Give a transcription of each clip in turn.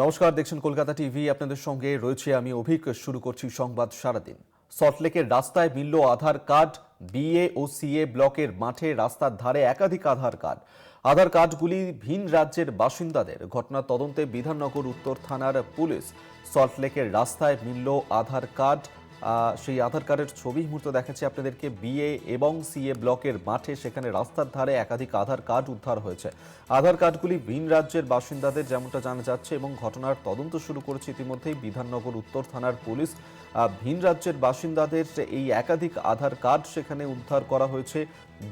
নমস্কার, দেখছেন কলকাতা টিভি। আপনাদের সঙ্গে রয়েছে আমি অভিক। শুরু করছি সংবাদ সারাদিন। সল্টলেকের রাস্তায় মিলল আধার কার্ড। বিএ ও সিএ ব্লকের মাঠে রাস্তার ধারে একাধিক আধার কার্ড। আধার কার্ডগুলি ভিন রাজ্যের বাসিন্দাদের। ঘটনা তদন্তে বিধাননগর উত্তর থানার পুলিশ সল্টলেকের রাস্তায় মিলল আধার কার্ড। সেই আধার কার্ডের ছবি মুহূর্তে দেখাচ্ছি আপনাদেরকে। বিএ এবং সিএ ব্লকের মাঠে সেখানে রাস্তার ধারে একাধিক আধার কার্ড উদ্ধার হয়েছে। আধার কার্ডগুলি ভিন রাজ্যের বাসিন্দাদের যেমনটা জানা যাচ্ছে এবং ঘটনার তদন্ত শুরু করেছে ইতিমধ্যেই বিধাননগর, উত্তর থানার পুলিশ। ভিন রাজ্যের বাসিন্দাদের এই একাধিক আধার কার্ড সেখানে উদ্ধার করা হয়েছে।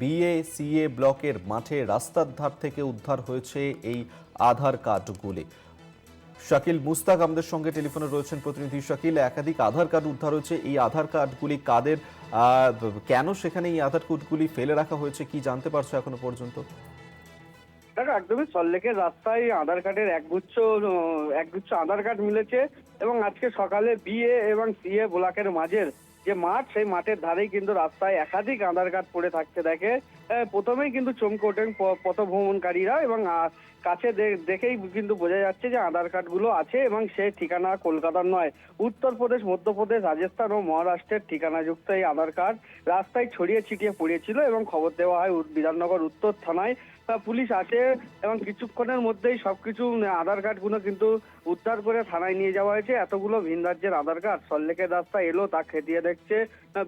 বিএ সিএ ব্লকের মাঠে রাস্তার ধার থেকে উদ্ধার হয়েছে এই আধার কার্ডগুলি। শাকিল মুস্তাক আমাদের সঙ্গে টেলিফোনে রয়েছেন প্রতিনিধি শাকিল। একাধিক আধার কার্ড উদ্ধার হয়েছে। এই আধার কার্ডগুলি কাদের কেন সেখানে এই আধার কার্ডগুলি ফেলে রাখা হয়েছে কি জানতে পারছ এখনও পর্যন্ত? দেখো, একদমই সল্লেকের রাস্তায় আধার কার্ডের একগুচ্ছ একগুচ্ছ আধার কার্ড মিলেছে এবং আজকে সকালে বিএ এবং সিএ ব্লকের মাঝের যে মাঠ, সেই মাঠের ধারেই কিন্তু রাস্তায় একাধিক আধার কার্ড পড়ে থাকতে দেখে। প্রথমেই কিন্তু চমকে ওঠেন পথভ্রমণকারীরা এবং কাছে দেখেই কিন্তু বোঝা যাচ্ছে যে আধার কার্ডগুলো আছে এবং সে ঠিকানা কলকাতার নয়। উত্তরপ্রদেশ, মধ্যপ্রদেশ, রাজস্থান ও মহারাষ্ট্রের ঠিকানাযুক্ত এই আধার কার্ড রাস্তায় ছড়িয়ে ছিটিয়ে পড়েছিল এবং খবর দেওয়া হয় বিধাননগর উত্তর থানায়। তা পুলিশ আসে এবং কিছুক্ষণের মধ্যেই সবকিছু আধার কার্ডগুলো কিন্তু উদ্ধার করে থানায় নিয়ে যাওয়া হয়েছে। এতগুলো ভিন রাজ্যের আধার কার্ড। সল্লেকের রাস্তা এলো তা খতিয়ে দেখছে।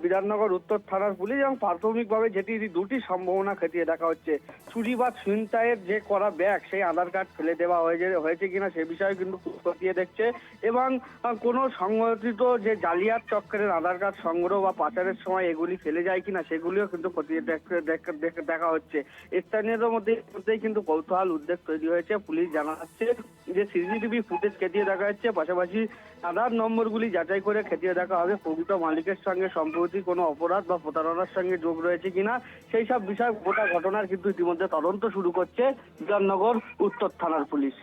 বিধাননগর উত্তর থানার পুলিশ এবং প্রাথমিকভাবে যেটি দুটি সম্ভাবনা খতিয়ে দেখা হচ্ছে। চুরি বা ছিনতাইয়ের যে করা ব্যাগ, সেই আধার কার্ড ফেলে দেওয়া হয়েছে হয়েছে কিনা সে বিষয়ে কিন্তু খতিয়ে দেখছে এবং কোনো সংগঠিত যে জালিয়াত চক্রের আধার কার্ড সংগ্রহ বা পাচারের সময় এগুলি ফেলে যায় কিনা, সেগুলিও কিন্তু খতিয়ে দেখ- হচ্ছে। স্থানীয়দের মধ্যে, মধ্যেই কিন্তু কৌতূহল উদ্বেগ তৈরি হয়েছে। পুলিশ জানাচ্ছে যে সিসিটিভি ফুটেজ খতিয়ে দেখা হচ্ছে। পাশাপাশি আধার নম্বরগুলি যাচাই করে খতিয়ে দেখা হবে। প্রকৃত মালিকের সঙ্গে সম্প্রতি কোনো অপরাধ বা প্রতারণার সঙ্গে যোগ রয়েছে কিনা, সেই সব বিষয় গোটা ঘটনার কিন্তু ইতিমধ্যে তদন্ত শুরু করছে বিধাননগর উত্তর থানার পুলিশ।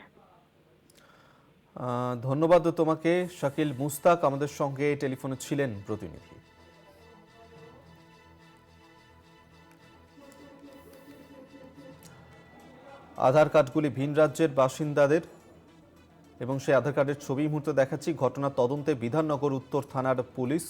ধন্যবাদ তোমাকে। শাকিল মুস্তাক আমাদের সঙ্গে টেলিফোনে ছিলেন প্রতিনিধি। আধার কার্ডগুলি ভিন রাজ্যের বাসিন্দাদের এবং সেই আধার কার্ডের ছবি মুহূর্তে দেখাচ্ছি। ঘটনা তদন্তে বিধাননগর উত্তর থানার পুলিশ